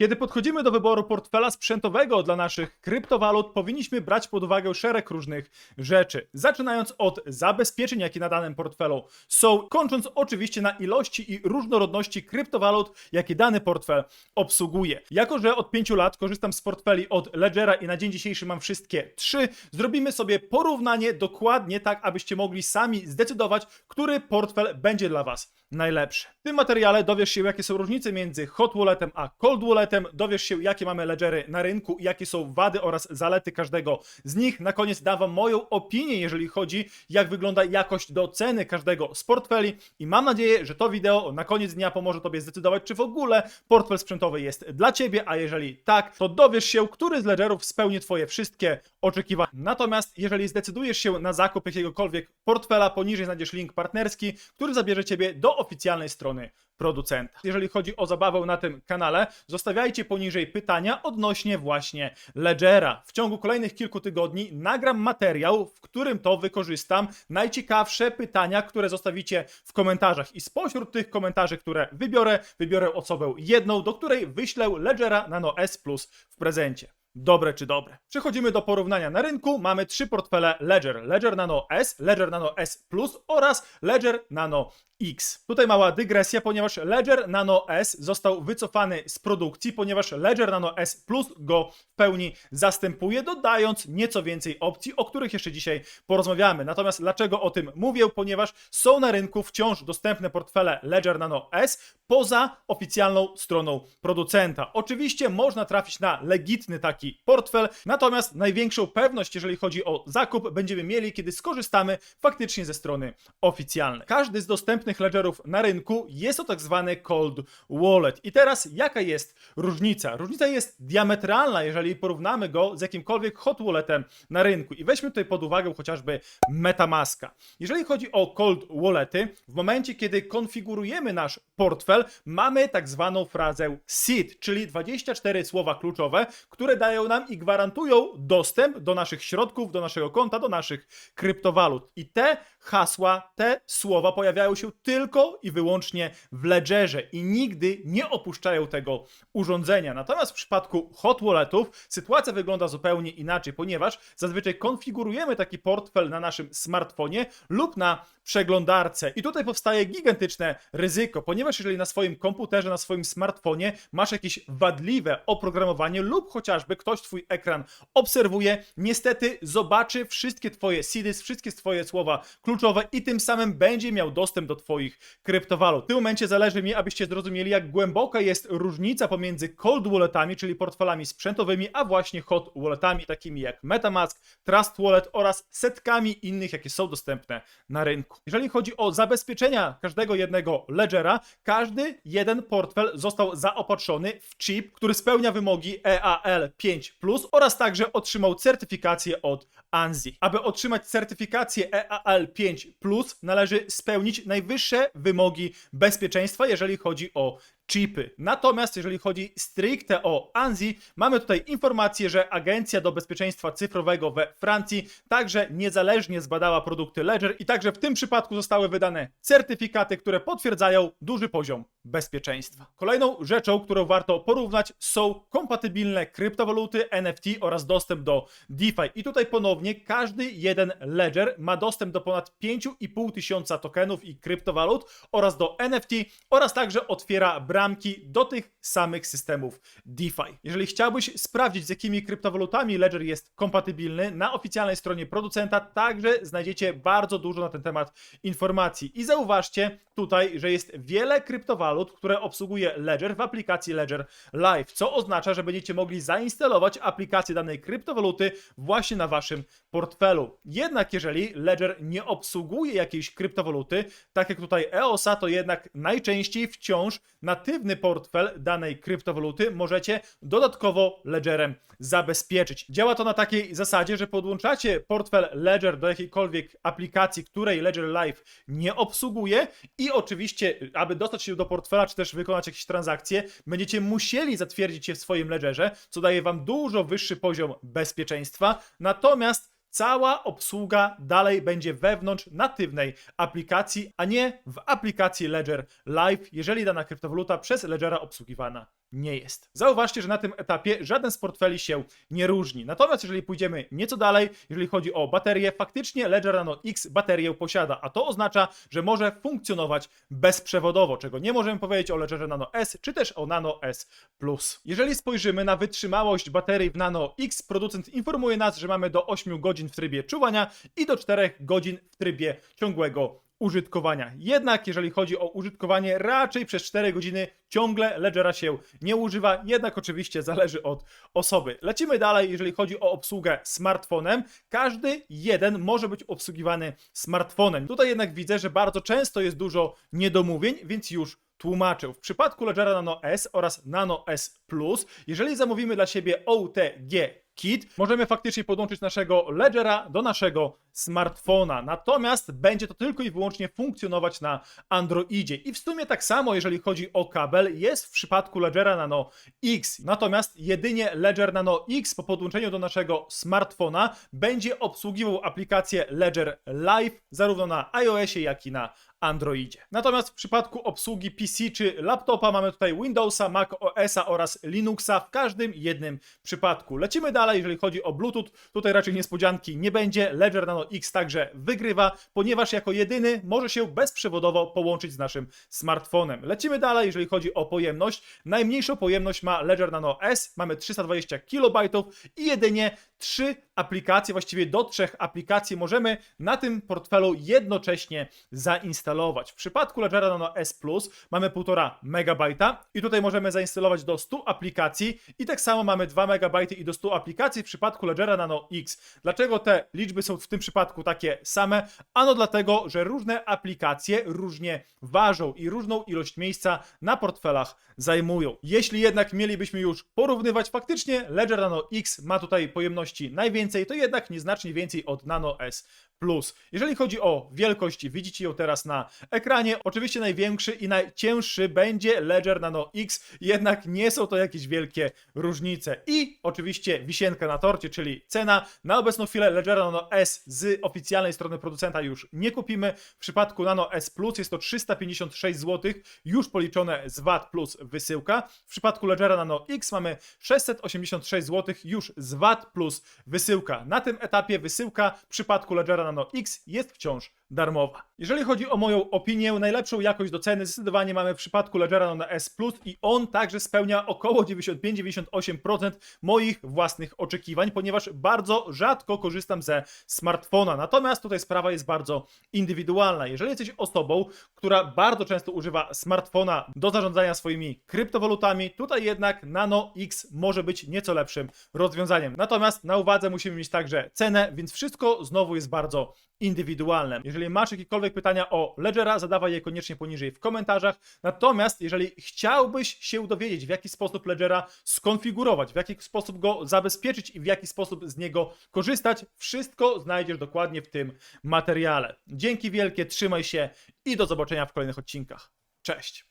Kiedy podchodzimy do wyboru portfela sprzętowego dla naszych kryptowalut, powinniśmy brać pod uwagę szereg różnych rzeczy. Zaczynając od zabezpieczeń, jakie na danym portfelu są, kończąc oczywiście na ilości i różnorodności kryptowalut, jakie dany portfel obsługuje. Jako, że od 5 lat korzystam z portfeli od Ledgera i na dzień dzisiejszy mam wszystkie trzy, zrobimy sobie porównanie dokładnie tak, abyście mogli sami zdecydować, który portfel będzie dla Was najlepszy. W tym materiale dowiesz się, jakie są różnice między hot walletem a cold walletem, dowiesz się, jakie mamy ledgery na rynku, jakie są wady oraz zalety każdego z nich. Na koniec dam Wam moją opinię, jeżeli chodzi, jak wygląda jakość do ceny każdego z portfeli i mam nadzieję, że to wideo na koniec dnia pomoże Tobie zdecydować, czy w ogóle portfel sprzętowy jest dla Ciebie, a jeżeli tak, to dowiesz się, który z ledgerów spełni Twoje wszystkie oczekiwania. Natomiast jeżeli zdecydujesz się na zakup jakiegokolwiek portfela, poniżej znajdziesz link partnerski, który zabierze Ciebie do oficjalnej strony Jeżeli chodzi o zabawę na tym kanale, zostawiajcie poniżej pytania odnośnie właśnie Ledgera. W ciągu kolejnych kilku tygodni nagram materiał, w którym to wykorzystam najciekawsze pytania, które zostawicie w komentarzach. I spośród tych komentarzy, które wybiorę, wybiorę osobę jedną, do której wyślę Ledgera Nano S Plus w prezencie. Dobre czy dobre? Przechodzimy do porównania na rynku. Mamy trzy portfele Ledger. Ledger Nano S, Ledger Nano S Plus oraz Ledger Nano X. Tutaj mała dygresja, ponieważ Ledger Nano S został wycofany z produkcji, ponieważ Ledger Nano S Plus go w pełni zastępuje, dodając nieco więcej opcji, o których jeszcze dzisiaj porozmawiamy. Natomiast dlaczego o tym mówię? Ponieważ są na rynku wciąż dostępne portfele Ledger Nano S poza oficjalną stroną producenta. Oczywiście można trafić na legitny taki portfel, natomiast największą pewność, jeżeli chodzi o zakup, będziemy mieli, kiedy skorzystamy faktycznie ze strony oficjalnej. Każdy z dostępnych ledgerów na rynku jest to tak zwany cold wallet. I teraz jaka jest różnica? Różnica jest diametralna, jeżeli porównamy go z jakimkolwiek hot walletem na rynku. I weźmy tutaj pod uwagę chociażby Metamaska. Jeżeli chodzi o cold wallety, w momencie kiedy konfigurujemy nasz portfel, mamy tak zwaną frazę seed, czyli 24 słowa kluczowe, które dają nam i gwarantują dostęp do naszych środków, do naszego konta, do naszych kryptowalut. I te hasła, te słowa pojawiają się tylko i wyłącznie w ledgerze i nigdy nie opuszczają tego urządzenia. Natomiast w przypadku hot walletów sytuacja wygląda zupełnie inaczej, ponieważ zazwyczaj konfigurujemy taki portfel na naszym smartfonie lub na przeglądarce. I tutaj powstaje gigantyczne ryzyko, ponieważ jeżeli na swoim komputerze, na swoim smartfonie masz jakieś wadliwe oprogramowanie lub chociażby ktoś twój ekran obserwuje, niestety zobaczy wszystkie twoje seedy, wszystkie twoje słowa kluczowe i tym samym będzie miał dostęp do twoich kryptowalut. W tym momencie zależy mi, abyście zrozumieli, jak głęboka jest różnica pomiędzy cold walletami, czyli portfelami sprzętowymi, a właśnie hot walletami, takimi jak MetaMask, Trust Wallet oraz setkami innych, jakie są dostępne na rynku. Jeżeli chodzi o zabezpieczenia każdego jednego ledgera, każdy jeden portfel został zaopatrzony w chip, który spełnia wymogi E EAL5+, oraz także otrzymał certyfikację od ANSI. Aby otrzymać certyfikację E EAL5+, należy spełnić najwyższe wymogi bezpieczeństwa, jeżeli chodzi o chipy. Natomiast jeżeli chodzi stricte o ANSI, mamy tutaj informację, że Agencja do Bezpieczeństwa Cyfrowego we Francji także niezależnie zbadała produkty Ledger i także w tym przypadku zostały wydane certyfikaty, które potwierdzają duży poziom bezpieczeństwa. Kolejną rzeczą, którą warto porównać są kompatybilne kryptowaluty, NFT oraz dostęp do DeFi. I tutaj ponownie każdy jeden Ledger ma dostęp do ponad 5,5 tysiąca tokenów i kryptowalut oraz do NFT oraz także otwiera bramki do tych samych systemów DeFi. Jeżeli chciałbyś sprawdzić, z jakimi kryptowalutami Ledger jest kompatybilny, na oficjalnej stronie producenta także znajdziecie bardzo dużo na ten temat informacji. I zauważcie tutaj, że jest wiele kryptowalut, które obsługuje Ledger w aplikacji Ledger Live, co oznacza, że będziecie mogli zainstalować aplikację danej kryptowaluty właśnie na waszym portfelu. Jednak jeżeli Ledger nie obsługuje jakiejś kryptowaluty, tak jak tutaj EOSA, to jednak najczęściej wciąż natywny portfel danej kryptowaluty możecie dodatkowo Ledgerem zabezpieczyć. Działa to na takiej zasadzie, że podłączacie portfel Ledger do jakiejkolwiek aplikacji, której Ledger Live nie obsługuje i oczywiście, aby dostać się do portfela, czy też wykonać jakieś transakcje, będziecie musieli zatwierdzić je w swoim Ledgerze, co daje wam dużo wyższy poziom bezpieczeństwa. Natomiast cała obsługa dalej będzie wewnątrz natywnej aplikacji, a nie w aplikacji Ledger Live, jeżeli dana kryptowaluta przez Ledgera obsługiwana nie jest. Zauważcie, że na tym etapie żaden z portfeli się nie różni. Natomiast jeżeli pójdziemy nieco dalej, jeżeli chodzi o baterię, faktycznie Ledger Nano X baterię posiada, a to oznacza, że może funkcjonować bezprzewodowo, czego nie możemy powiedzieć o Ledgerze Nano S czy też o Nano S Plus. Jeżeli spojrzymy na wytrzymałość baterii w Nano X, producent informuje nas, że mamy do 8 godzin w trybie czuwania i do 4 godzin w trybie ciągłego użytkowania. Jednak jeżeli chodzi o użytkowanie, raczej przez 4 godziny ciągle Ledgera się nie używa, jednak oczywiście zależy od osoby. Lecimy dalej, jeżeli chodzi o obsługę smartfonem. Każdy jeden może być obsługiwany smartfonem. Tutaj jednak widzę, że bardzo często jest dużo niedomówień, więc już tłumaczył. W przypadku Ledgera Nano S oraz Nano S Plus, jeżeli zamówimy dla siebie OTG Kit, możemy faktycznie podłączyć naszego Ledgera do naszego smartfona. Natomiast będzie to tylko i wyłącznie funkcjonować na Androidzie. I w sumie tak samo, jeżeli chodzi o kabel, jest w przypadku Ledgera Nano X. Natomiast jedynie Ledger Nano X po podłączeniu do naszego smartfona będzie obsługiwał aplikację Ledger Live zarówno na iOSie, jak i na Androidzie. Natomiast w przypadku obsługi PC czy laptopa mamy tutaj Windowsa, Mac OSa oraz Linuxa w każdym jednym przypadku. Lecimy dalej, jeżeli chodzi o Bluetooth. Tutaj raczej niespodzianki nie będzie. Ledger Nano X także wygrywa, ponieważ jako jedyny może się bezprzewodowo połączyć z naszym smartfonem. Lecimy dalej, jeżeli chodzi o pojemność. Najmniejszą pojemność ma Ledger Nano S, mamy 320 KB i jedynie trzy aplikacje, właściwie do trzech aplikacji możemy na tym portfelu jednocześnie zainstalować. W przypadku Ledgera Nano S Plus mamy 1,5 MB i tutaj możemy zainstalować do 100 aplikacji i tak samo mamy 2 MB i do 100 aplikacji w przypadku Ledgera Nano X. Dlaczego te liczby są w tym przypadku takie same? Ano dlatego, że różne aplikacje różnie ważą i różną ilość miejsca na portfelach zajmują. Jeśli jednak mielibyśmy już porównywać, faktycznie Ledger Nano X ma tutaj pojemności najwięcej, to jednak nieznacznie więcej od Nano S Plus. Jeżeli chodzi o wielkość, widzicie ją teraz na ekranie. Oczywiście największy i najcięższy będzie Ledger Nano X, jednak nie są to jakieś wielkie różnice. I oczywiście wisienka na torcie, czyli cena. Na obecną chwilę Ledgera Nano S z oficjalnej strony producenta już nie kupimy. W przypadku Nano S Plus jest to 356 zł, już policzone z VAT plus wysyłka. W przypadku Ledgera Nano X mamy 686 zł, już z VAT plus wysyłka. Na tym etapie wysyłka w przypadku Ledgera Nano X jest wciąż darmowa. Jeżeli chodzi o moją opinię, najlepszą jakość do ceny zdecydowanie mamy w przypadku Ledgera Nano S Plus i on także spełnia około 95-98% moich własnych oczekiwań, ponieważ bardzo rzadko korzystam ze smartfona. Natomiast tutaj sprawa jest bardzo indywidualna. Jeżeli jesteś osobą, która bardzo często używa smartfona do zarządzania swoimi kryptowalutami, tutaj jednak Nano X może być nieco lepszym rozwiązaniem. Natomiast na uwadze musimy mieć także cenę, więc wszystko znowu jest bardzo indywidualne. Jeżeli masz jakiekolwiek pytania o Ledgera, zadawaj je koniecznie poniżej w komentarzach. Natomiast jeżeli chciałbyś się dowiedzieć, w jaki sposób Ledgera skonfigurować, w jaki sposób go zabezpieczyć i w jaki sposób z niego korzystać, wszystko znajdziesz dokładnie w tym materiale. Dzięki wielkie, trzymaj się i do zobaczenia w kolejnych odcinkach. Cześć!